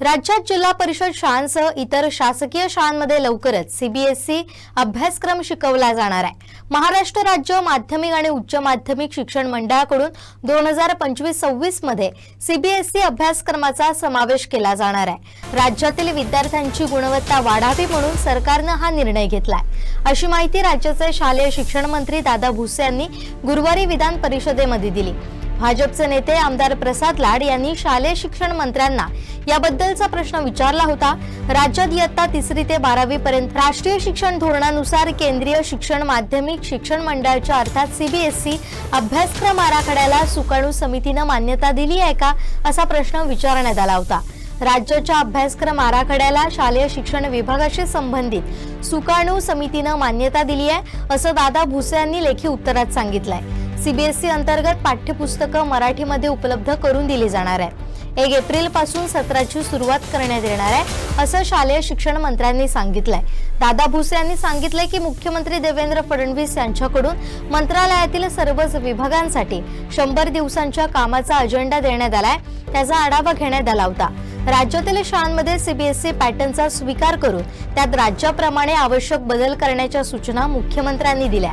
राज्यात जिल्हा परिषद शाळांसह इतर शासकीय शाळांमध्ये लवकरच सीबीएसई अभ्यासक्रम शिकवला जाणार आहे. महाराष्ट्र राज्य माध्यमिक आणि उच्च माध्यमिक शिक्षण मंडळाकडून दोन हजार पंचवीस सव्वीसमध्ये सीबीएसई अभ्यासक्रमाचा समावेश केला जाणार आहे. राज्यातील विद्यार्थ्यांची गुणवत्ता वाढावी म्हणून सरकारनं हा निर्णय घेतलाय. अशी माहिती राज्याचे शालेय शिक्षण मंत्री दादा भुसे यांनी गुरुवारी विधान परिषदेमध्ये दिली. भाजपचे नेते आमदार प्रसाद लाड यांनी शालेय शिक्षण मंत्र्यांना याबद्दलचा प्रश्न विचारला होता. राज्यात इयत्ता तिसरी ते बारावी पर्यंत राष्ट्रीय शिक्षण धोरणानुसार केंद्रीय शिक्षण माध्यमिक शिक्षण मंडळाच्या अर्थात सीबीएसई अभ्यासक्रम आराखड्याला सुकाणू समितीनं मान्यता दिली आहे का? असा प्रश्न विचारण्यात आला होता. राज्याच्या अभ्यासक्रम आराखड्याला शालेय शिक्षण विभागाशी संबंधित सुकाणू समितीनं मान्यता दिली आहे असं दादा भुसे यांनी लेखी उत्तरात सांगितलंय. सीबीएसई अंतर्गत पाठ्यपुस्तकं मराठीमध्ये उपलब्ध करून दिली जाणार आहे. एक एप्रिलपासून सत्राची सुरुवात करण्यात येणार आहे असं शालेय शिक्षण मंत्र्यांनी सांगितलंय. दादा भुसे यांनी सांगितलंय की मुख्यमंत्री देवेंद्र फडणवीस यांच्याकडून मंत्रालयातील सर्वच विभागांसाठी शंभर दिवसांच्या कामाचा अजेंडा देण्यात आलाय त्याचा आढावा घेण्यात आला होता. राज्यातील शाळांमध्ये सीबीएसई पॅटर्नचा स्वीकार करून त्यात राज्याप्रमाणे आवश्यक बदल करण्याच्या सूचना मुख्यमंत्र्यांनी दिल्या.